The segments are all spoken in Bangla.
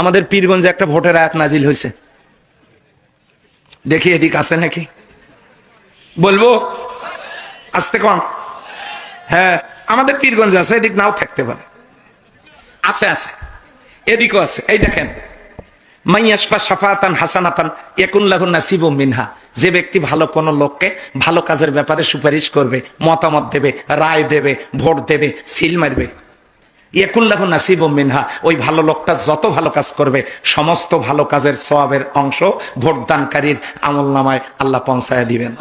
আমাদের পীরগঞ্জে একটা ভোটের আয়াত নাজিল হয়েছে। দেখি এদিক আছে নাকি? বলব? আসতে কম? হ্যাঁ আমাদের পীরগঞ্জে আছে, এদিক নাও থাকতে পারে। আছে আছে। এদিকও আছে। এই দেখেন মাইয়াসপা সাফাতান হাসানাতান একুল্লাহ নাসিব মিনহা যে ব্যক্তি ভালো কোন লোককে ভালো কাজের ব্যাপারে সুপারিশ করবে, মতামত দেবে, রায় দেবে, ভোট দেবে, সিল মারবে। ইয়েকুল্লাহ নাসিব মিনহা, ওই ভালো লোকটা যত ভালো কাজ করবে, সমস্ত ভালো কাজের সওয়াবের অংশ ভোটদানকারীর আমল নামায় আল্লাহ পৌঁছায় দিবেন।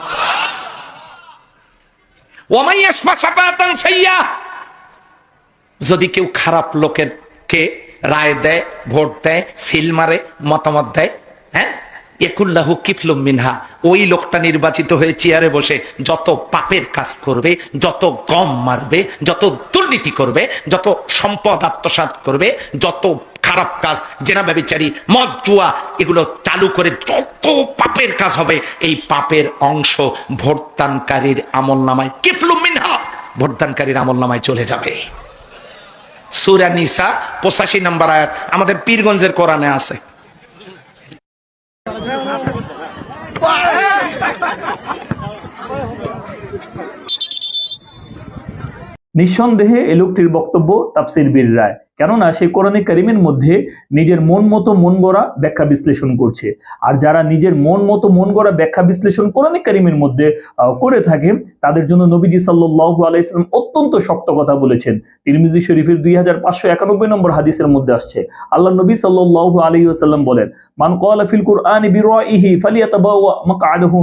যদি কেউ খারাপ লোকের কে রায় দেয়, ভোট দেয়, সিল মারে, মতামত দেয় হ্যাঁ? একুল্লাহু কিফলুম মিনহা। ওই লোকটা নির্বাচিত হয়ে চেয়ারে বসে যত পাপের কাজ করবে, যত গম মারবে, যত দুর্নীতি করবে, যত সম্পদ আত্মসাৎ করবে, যত খারাপ কাজ, জেনা ব্যবচারী, মদ, জুয়া, এগুলো চালু করে যত পাপের কাজ হবে, এই পাপের অংশ ভোটদানকারীর আমল নামায় কিফলুম মিনহা। ভোটদানকারীর আমল নামায় চলে যাবে। সুরা নিসা পঁচাশি নম্বর আয়াত। আমাদের পীরগঞ্জের কোরআনে আছে। নিঃসন্দেহে এ লোকটির বক্তব্য তাফসির বীর রায়। কেননা সে কোরআনে করিমের মধ্যে নিজের মন মতো মন গড়া ব্যাখ্যা বিশ্লেষণ করছে। আর যারা নিজের মন মতো মন গড়া ব্যাখ্যা বিশ্লেষণ কোরআনে করিমের মধ্যে করে থাকে, তাদের জন্য নবীজি সাল্লাহ আলাইসলাম অত্যন্ত শক্ত কথা বলেছেন। তিরমিজি শরীফের দুই হাজার পাঁচশো একানব্বই নম্বর হাদিসের মধ্যে আসছে। আল্লাহ নবী সাল্লাহ আলী আসাল্লাম বলেন, মান কলা ফিল কুরআন বিরাইহি ফালিয়াতাবাওয়া মাকআদাহু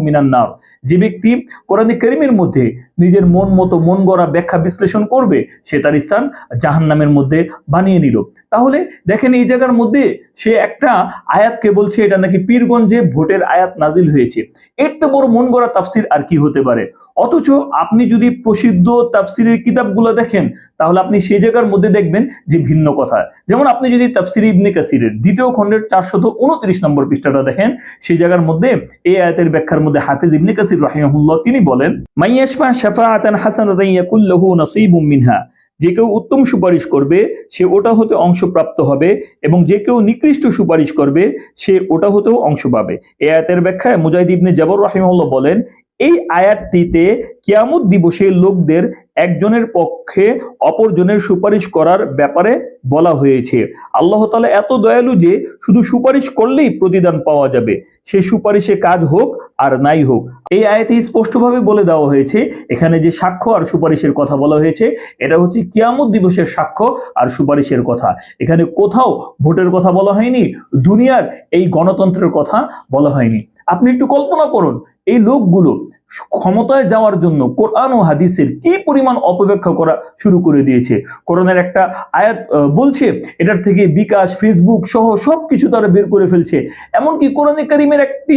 যে ব্যক্তি কোরআনে করিমের মধ্যে নিজের মন মতো মন গড়া ব্যাখ্যা বিশ্লেষণ করবে, সে তার স্থান জাহান্নামের মধ্যে বানিয়ে নিল। তাহলে দেখেন এই জায়গার মধ্যে সে একটা আয়াতকে বলছে, এটা নাকি পীরগঞ্জে ভোটের আয়াত নাজিল হয়েছে। এর তো বড় মন গড়া তাফসির আর কি হতে পারে। অথচ আপনি যদি প্রসিদ্ধ তাফসিরের কিতাবগুলো দেখেন, তাহলে আপনি সেই জায়গার মধ্যে দেখবেন যে ভিন্ন কথা। যেমন আপনি যদি তাফসির ইবনে কাসিরের দ্বিতীয় খণ্ডের চারশত উনত্রিশ নম্বর পৃষ্ঠাটা দেখেন, সেই জায়গার মধ্যে এই আয়াতের ব্যাখ্যার মধ্যে হাফিজ ইবনে কাসির রাহিমাহুল্লাহ তিনি বলেন, মাইয়াশফা শাফাআতান হাসানাতান ইয়াকুল্লাহু নাসীবুম মিনহা। যে কেউ উত্তম সুপারিশ করবে, সে ওটা হতে অংশপ্রাপ্ত হবে এবং যে কেউ নিকৃষ্ট সুপারিশ করবে, সে ওটা হতেও অংশ পাবে। এ আয়াতের ব্যাখ্যায় মুজাহিদ ইবনে জাবর রাহিমাহুল্লাহ বলেন, এই আয়াতটিতে কিয়ামত দিবসে লোকদের একজনের পক্ষে অপরজনের সুপারিশ করার ব্যাপারে বলা হয়েছে। আল্লাহ তাআলা এত দয়ালু যে শুধু সুপারিশ করলেই প্রতিদান পাওয়া যাবে। সে সুপারিশে কাজ হোক আর নাই হোক। এই আয়াতে স্পষ্টভাবে বলে দেওয়া হয়েছে, এখানে যে সাক্ষ্য আর সুপারিশের কথা বলা হয়েছে, এটা হচ্ছে কিয়ামত দিবসের সাক্ষ্য আর সুপারিশের কথা। এখানে কোথাও ভোটের কথা বলা হয়নি, দুনিয়ার এই গণতন্ত্রের কথা বলা হয়নি। আপনি একটু কল্পনা করুন, এই লোকগুলো ক্ষমতায় যাওয়ার জন্য কোরআন ও হাদিসের কি পরিমাণ অপব্যাখ্যা করা শুরু করে দিয়েছে? কোরআনের একটা আয়াত বলছে, এটার থেকে বিকাশ, ফেসবুক সহ সবকিছু তারা বের করে ফেলছে। এমনকি কোরআনে কারিমের একটি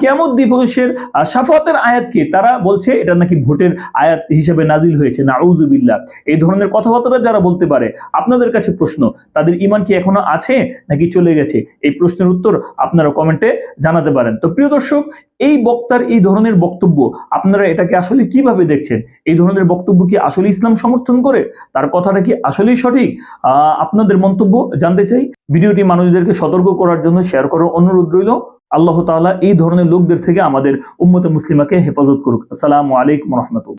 কিয়ামত দিবসের সাফাতের আয়াতকে তারা বলছে, এটা নাকি ভোটের আয়াত হিসেবে নাজিল হয়েছে। না আউজুবিল্লাহ এই ধরনের কথাবার্তা যারা বলতে পারে, আপনাদের কাছে প্রশ্ন, তাদের ইমান কি এখনও আছে নাকি চলে গেছে? এই প্রশ্নের উত্তর আপনারা কমেন্টে জানাতে পারেন। তো প্রিয় দর্শক এই বক্তার এই ধরনের বক্তব্য আপনারা এটাকে আসলে কীভাবে দেখছেন? এই ধরনের বক্তব্য কি আসলে ইসলাম সমর্থন করে? তার কথাটা কি আসলেই সঠিক? আপনাদের মন্তব্য জানতে চাই। ভিডিওটি মানুষদেরকে সতর্ক করার জন্য শেয়ার করার অনুরোধ রইল। আল্লাহ তালা এই ধরনের লোকদের থেকে আমাদের উম্মতে মুসলিমাকে হেফাজত করুক। আসসালামু আলাইকুম রহমতুল্লাহ।